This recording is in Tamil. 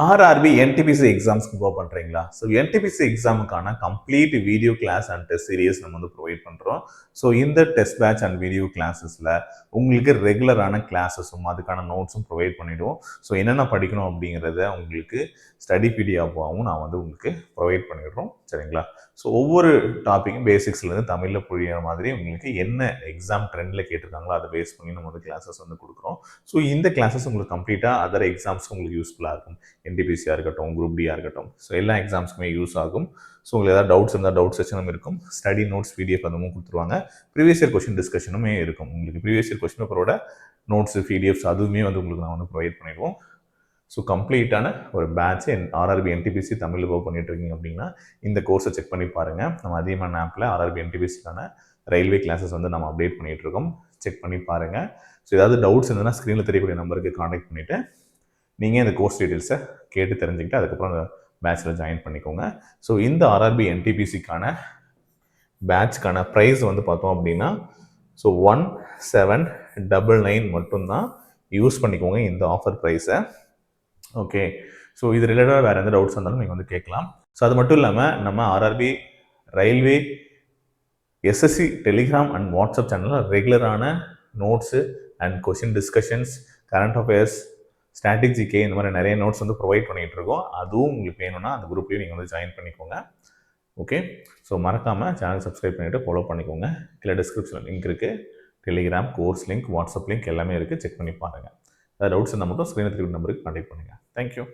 ஆர்ஆர்பி என்டிபிசி எக்ஸாம்ஸ்க்கு ப்ரோ பண்ணுறீங்களா so NTPC எக்ஸாமுக்கான complete video class and test series நம்ம வந்து ப்ரொவைட் பண்ணுறோம் ஸோ இந்த டெஸ்ட் பேட்ச் அண்ட் வீடியோ கிளாஸஸில் உங்களுக்கு ரெகுலரான கிளாஸஸும் அதுக்கான நோட்ஸும் ப்ரொவைட் பண்ணிவிடுவோம் ஸோ என்னென்ன படிக்கணும் அப்படிங்கிறத உங்களுக்கு ஸ்டடி பிடிஎஃபாகவும் நான் வந்து உங்களுக்கு ப்ரொவைட் பண்ணிடுறோம். சரிங்களா? ஸோ ஒவ்வொரு டாப்பிக்கும் பேசிக்ஸ்லேருந்து தமிழில் புரியிற மாதிரி உங்களுக்கு என்ன எக்ஸாம் ட்ரெண்டில் கேட்டிருக்காங்களோ அதை பேஸ் பண்ணி நம்ம வந்து கிளாஸஸ் வந்து கொடுக்குறோம். ஸோ இந்த கிளாஸஸ் உங்களுக்கு கம்ப்ளீட்டாக அதர் எக்ஸாம்ஸ்க்கு உங்களுக்கு யூஸ்ஃபுல்லாக இருக்கும். என்டிபிசியாக இருக்கட்டும் குரூப் டியாக இருக்கட்டும். ஸோ எல்லா எக்ஸாம்ஸ்க்குமே யூஸ் ஆகும். ஸோ உங்களுக்கு ஏதாவது டவுட்ஸ் இருந்தால் டவுட் செஷனும் இருக்கும். ஸ்டடி நோட்ஸ் பிடிஎஃப் அதுவும் கொடுத்துருவாங்க. ப்ரீவியஸ் இயர் கொஷின் டிஸ்கஷனுமே இருக்கும். உங்களுக்கு ப்ரீவியஸ் இயர் கொஷின் பேப்பரோட நோட்ஸ் பிடிஎஃப்ஸ் அதுவுமே வந்து உங்களுக்கு நான் வந்து ப்ரொவைட் பண்ணிடுவோம். ஸோ கம்ப்ளீட்டான ஒரு பேட்ச் என் ஆர்ஆர்பி என்டிபிசி தமிழில் இப்போ பண்ணிட்டு இருக்கீங்க அப்படின்னா இந்த கோர்ஸை செக் பண்ணி பாருங்கள் நம்ம அதிகமான ஆப்பில் ஆர்ஆர்பி என்டிபிசிக்கான ரயில்வே கிளாஸஸ் வந்து நம்ம அப்டேட் பண்ணிகிட்ருக்கோம் இருக்கோம். செக் பண்ணி பாருங்கள் ஸோ ஏதாவது டவுட்ஸ் இருந்ததுன்னா ஸ்க்ரீனில் தெரியக்கூடிய நம்பருக்கு காண்டாக்ட் பண்ணிவிட்டு நீங்கள் இந்த கோர்ஸ் டீட்டெயில்ஸை கேட்டு தெரிஞ்சுக்கிட்டு அதுக்கப்புறம் அந்த பேட்சில் ஜாயின் பண்ணிக்கோங்க. ஸோ இந்த ஆர்ஆர்பி என்டிபிசிக்கான பேட்ச்க்கான ப்ரைஸ் வந்து பார்த்தோம் அப்படின்னா so one seven double nine மட்டும்தான் யூஸ் பண்ணிக்கோங்க இந்த ஆஃபர் ப்ரைஸை ஓகே ஸோ இது ரிலேட்டடாக வேறு எந்த டவுட்ஸ் இருந்தாலும் நீங்கள் வந்து கேட்கலாம். ஸோ அது மட்டும் இல்லாமல் நம்ம RRB railway SSC Telegram and WhatsApp சேனலில் ரெகுலரான notes and question discussions current affairs ஸ்ட்ராட்டஜிக்கே இந்த மாதிரி நிறைய நோட்ஸ் வந்து ப்ரொவைட் பண்ணிகிட்டு இருக்கோம் அதுவும் உங்களுக்கு வேணும்னா அந்த குரூப்லேயும் நீங்கள் வந்து ஜாயின் பண்ணிக்கோங்க. ஓகே ஸோ மறக்காமல் சேனல் சப்ஸ்கிரைப் பண்ணிவிட்டு ஃபாலோ பண்ணிக்கோங்க. கீழே டிஸ்கிரிப்ஷனில் லிங்க் இருக்குது Telegram course link WhatsApp link எல்லாமே இருக்குது செக் பண்ணி பாருங்கள் ஏதாவது டவுட்ஸ் இருந்தால் மட்டும் ஸ்க்ரீனில் திருப்பி நம்பருக்கு கான்டெக்ட் பண்ணுங்கள் தேங்க்யூ